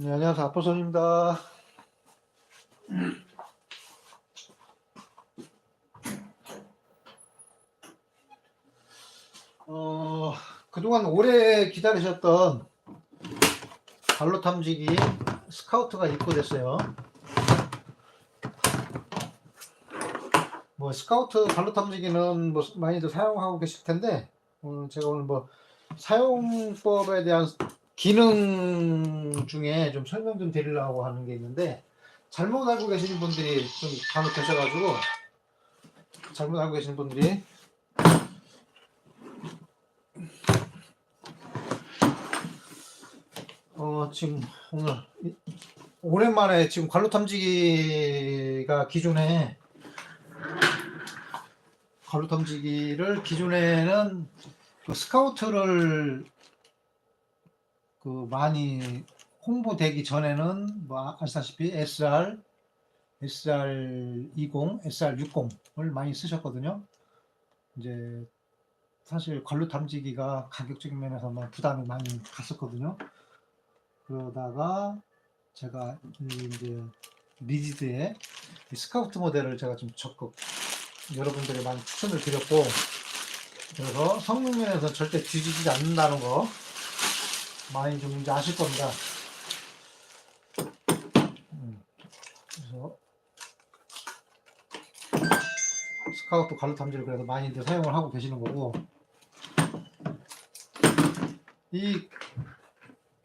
네, 안녕하세요. 아포선입니다. 어, 그동안 오래 기다리셨던 발로 탐지기 스카우트가 입고됐어요. 뭐 스카우트 발로 탐지기는 뭐 많이들 사용하고 계실 텐데 오늘 제가 오늘 뭐 사용법에 대한 기능 중에 좀 설명 좀 드리려고 하는 게 있는데 잘못 알고 계시는 분들이 좀 간혹 계셔가지고 잘못 알고 계시는 분들이. 어 지금 오늘 이- 오랜만에 지금 관로 탐지기가 기존에 관로 탐지기를 기존에는 그 스카우트를 그 많이 홍보되기 전에는 뭐 아시다시피 SR, SR20, SR60을 많이 쓰셨거든요. 이제 사실 관로 탐지기가 가격적인 면에서 뭐 부담이 많이 갔었거든요. 그러다가 제가 이 이제 리지드의 이 스카우트 모델을 제가 좀 적극 여러분들에 많이 추천을 드렸고 그래서 성능 면에서 절대 뒤지지 않는다는 거 많이 좀 이제 아실 겁니다. 음, 그래서 스카우트 관로 탐지를 그래서 많이들 사용을 하고 계시는 거고 이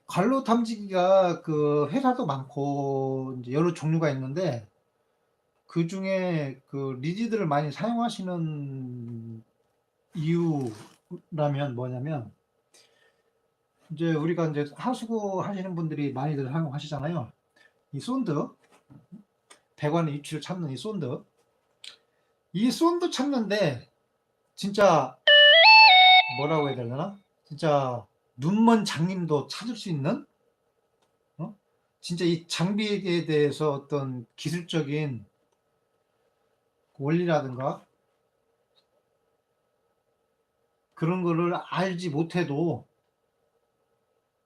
관로 탐지기가 그 회사도 많고 이제 여러 종류가 있는데 그 중에 그 리지드를 많이 사용하시는 이유라면 뭐냐면 이제 우리가 이제 하수구 하시는 분들이 많이들 사용하시잖아요. 이 쏜드 배관의 위치를 찾는 이 쏜드 이 쏜드 찾는데 진짜 뭐라고 해야 되려나? 진짜 눈먼 장님도 찾을 수 있는 어? 진짜 이 장비에 대해서 어떤 기술적인 원리라든가 그런 거를 알지 못해도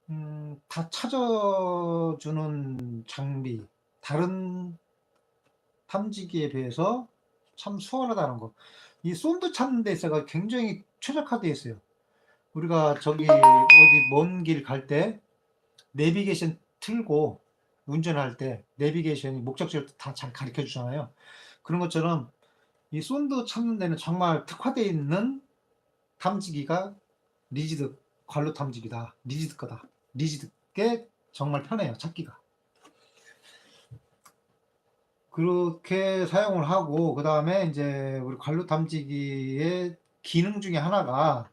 음, 다 찾아주는 장비, 다른 탐지기에 비해서 참 수월하다는 거. 이 쏜드 찾는 데 있어가 굉장히 최적화되어 있어요. 우리가 저기 어디 먼 길 갈 때 내비게이션 틀고 운전할 때 내비게이션이 목적지를 다 잘 가르쳐 주잖아요. 그런 것처럼 이 쏜드 찾는 데는 정말 특화되어 있는 탐지기가 리지드 관로 탐지기다. 리지드 거다. 리지드 게 정말 편해요. 찾기가. 그렇게 사용을 하고 그 다음에 이제 우리 관로 탐지기의 기능 중에 하나가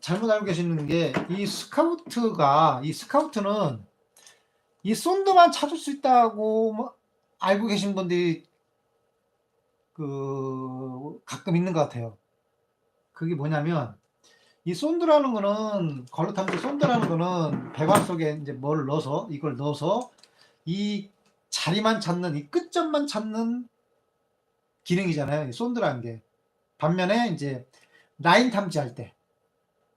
잘못 알고 계시는 게 이 스카우트가 이 스카우트는 이 쏜드만 찾을 수 있다고 뭐 알고 계신 분들이 그 가끔 있는 것 같아요. 그게 뭐냐면 이 쏜드라는 거는 탐지 쏜드라는 거는 배관 속에 이제 뭘 넣어서 이걸 넣어서 이 자리만 찾는 이 끝점만 찾는 기능이잖아요. 이 쏜드라는 게 반면에 이제 라인 탐지할 때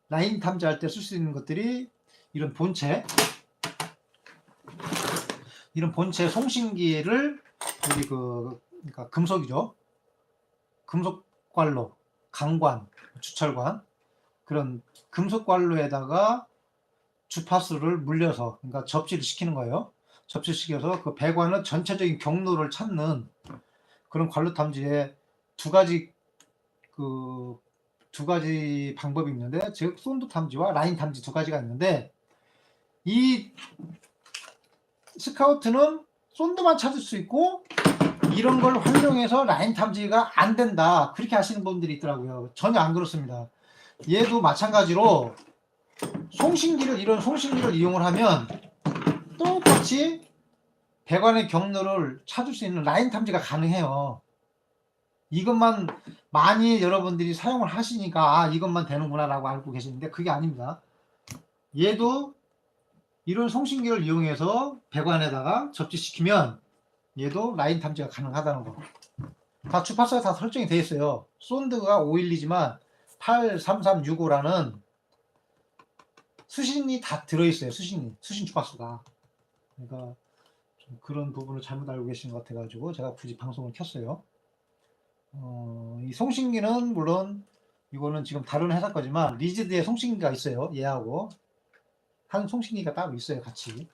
라인 탐지할 때 쓸 수 있는 것들이 이런 본체 이런 본체 송신기를 우리 그 그러니까 금속이죠. 금속관로, 강관, 주철관 그런 금속 관로에다가 주파수를 물려서 그러니까 접지를 시키는 거예요. 접지시켜서 그 배관의 전체적인 경로를 찾는 그런 관로 탐지에 두 가지 그 두 가지 방법이 있는데 즉 쏜드 탐지와 라인 탐지 두 가지가 있는데 이 스카우트는 쏜드만 찾을 수 있고 이런 걸 활용해서 라인 탐지가 안 된다. 그렇게 하시는 분들이 있더라고요. 전혀 안 그렇습니다 얘도 마찬가지로 송신기를 이런 송신기를 이용을 하면 똑같이 배관의 경로를 찾을 수 있는 라인 탐지가 가능해요 이것만 많이 여러분들이 사용을 하시니까 아 이것만 되는구나 라고 알고 계시는데 그게 아닙니다 얘도 이런 송신기를 이용해서 배관에다가 접지시키면 얘도 라인 탐지가 가능하다는 거. 다 주파수가 다 설정이 되어 있어요. 쏜드가 512지만 83365라는 수신이 다 들어있어요. 수신이 수신 주파수가. 그러니까 좀 그런 부분을 잘못 알고 계신 것 같아가지고 제가 굳이 방송을 켰어요. 어, 이 송신기는 물론 이거는 지금 다른 회사 거지만 리즈드의 송신기가 있어요. 얘하고 한 송신기가 따로 있어요. 같이.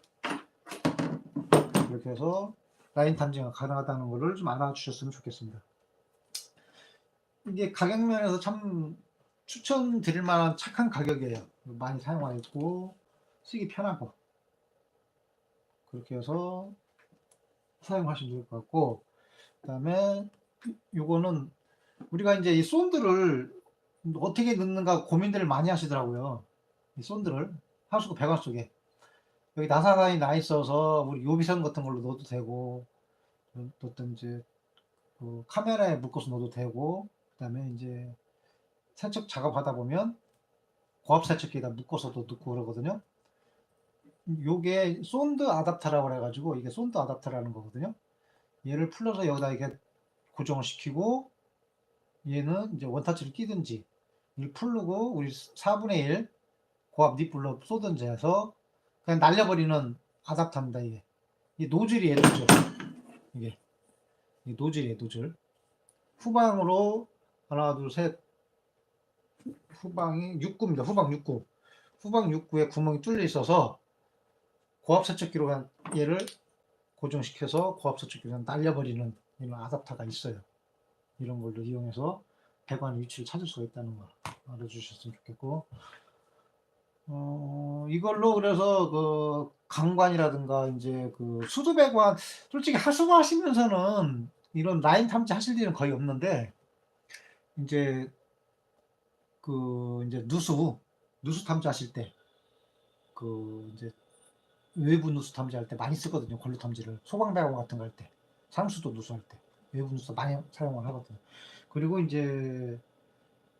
이렇게 해서 라인 탐지가 가능하다는 것을 좀 알아주셨으면 좋겠습니다. 이게 가격 면에서 참 추천드릴 만한 착한 가격이에요. 많이 사용하고 쓰기 편하고 그렇게 해서 사용하시면 좋을 것 같고 그 다음에 요거는 우리가 이제 이 쏜드를 어떻게 넣는가 고민들을 많이 하시더라고요. 이 쏜드를 하수구 배관 속에 여기 나사관이 나 있어서 우리 요비선 같은 걸로 넣어도 되고 또 어떤 이제 그 카메라에 묶어서 넣어도 되고 그다음에 이제 세척 작업하다 보면 고압 세척기에다 묶어서도 넣고 그러거든요. 요게 쏜드 아답터라고 그래가지고 이게 쏜드 아답터라는 거거든요. 얘를 풀러서 여기다 이렇게 고정을 시키고 얘는 이제 원터치를 끼든지 이 풀르고 우리 4분의 1 고압 닛불로 쏘든지 해서 그냥 날려버리는 아답터입니다 이게 이 노즐이에요 노즐 이게 이 노즐이에요 노즐 후방으로 하나 둘셋 후방이 6구입니다. 후방 6구. 후방 6구에 구멍이 뚫려 있어서 고압 세척기로 그냥 얘를 고정시켜서 고압 세척기로 날려버리는 이런 아답터가 있어요. 이런 걸로 이용해서 배관 위치를 찾을 수가 있다는 거 알아주셨으면 좋겠고. 어, 이걸로 그래서 그 강관이라든가 이제 그 수도 배관 솔직히 하수구 하시면서는 이런 라인 탐지 하실 일은 거의 없는데 이제 그 이제 누수 누수 탐지하실 때 그 이제 외부 누수 탐지할 때 많이 쓰거든요 걸로 탐지를. 소방 배관 같은 거 할 때 상수도 누수할 때 외부 누수 많이 사용을 하거든요. 그리고 이제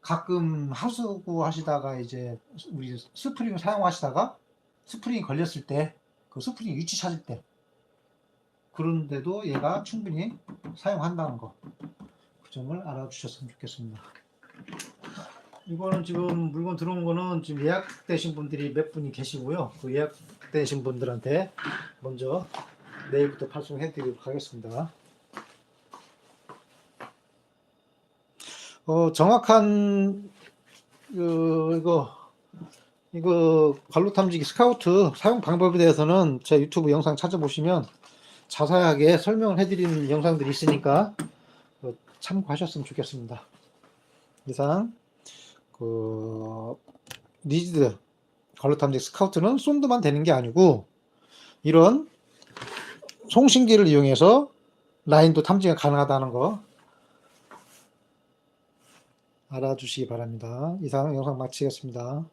가끔 하수구 하시다가 이제 우리 스프링 사용하시다가 스프링이 걸렸을 때 그 스프링 위치 찾을 때 그런데도 얘가 충분히 사용한다는 거. 그 점을 알아주셨으면 좋겠습니다. 이거는 지금 물건 들어온 거는 지금 예약되신 분들이 몇 분이 계시고요. 그 예약되신 분들한테 먼저 내일부터 발송해 드리도록 하겠습니다. 어, 정확한 그, 이거 이거 관로 탐지기 스카우트 사용 방법에 대해서는 제 유튜브 영상 찾아보시면 자세하게 설명을 해드리는 영상들이 있으니까 그 참고하셨으면 좋겠습니다. 이상 그 리즈드 관로 탐지기 스카우트는 쏜드만 되는 게 아니고 이런 송신기를 이용해서 라인도 탐지가 가능하다는 거 알아주시기 바랍니다. 이상 영상 마치겠습니다.